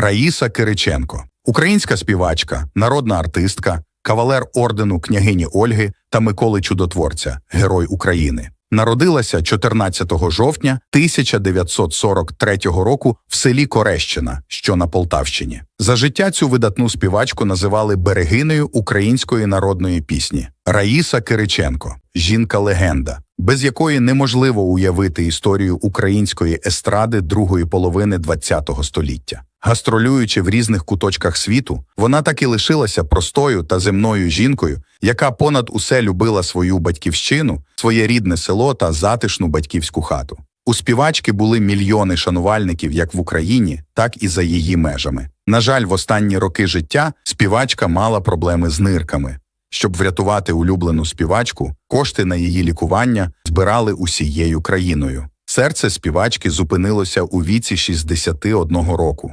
Раїса Кириченко, українська співачка, народна артистка, кавалер ордену княгині Ольги та Миколи Чудотворця, Герой України. Народилася 14 жовтня 1943 року в селі Корещина, що на Полтавщині. За життя цю видатну співачку називали берегинею української народної пісні. Раїса Кириченко жінка-легенда, без якої неможливо уявити історію української естради другої половини ХХ століття. Гастролюючи в різних куточках світу, вона так і лишилася простою та земною жінкою, яка понад усе любила свою батьківщину, своє рідне село та затишну батьківську хату. У співачки були мільйони шанувальників як в Україні, так і за її межами. На жаль, в останні роки життя співачка мала проблеми з нирками. Щоб врятувати улюблену співачку, кошти на її лікування збирали усією країною. Серце співачки зупинилося у віці 61 року.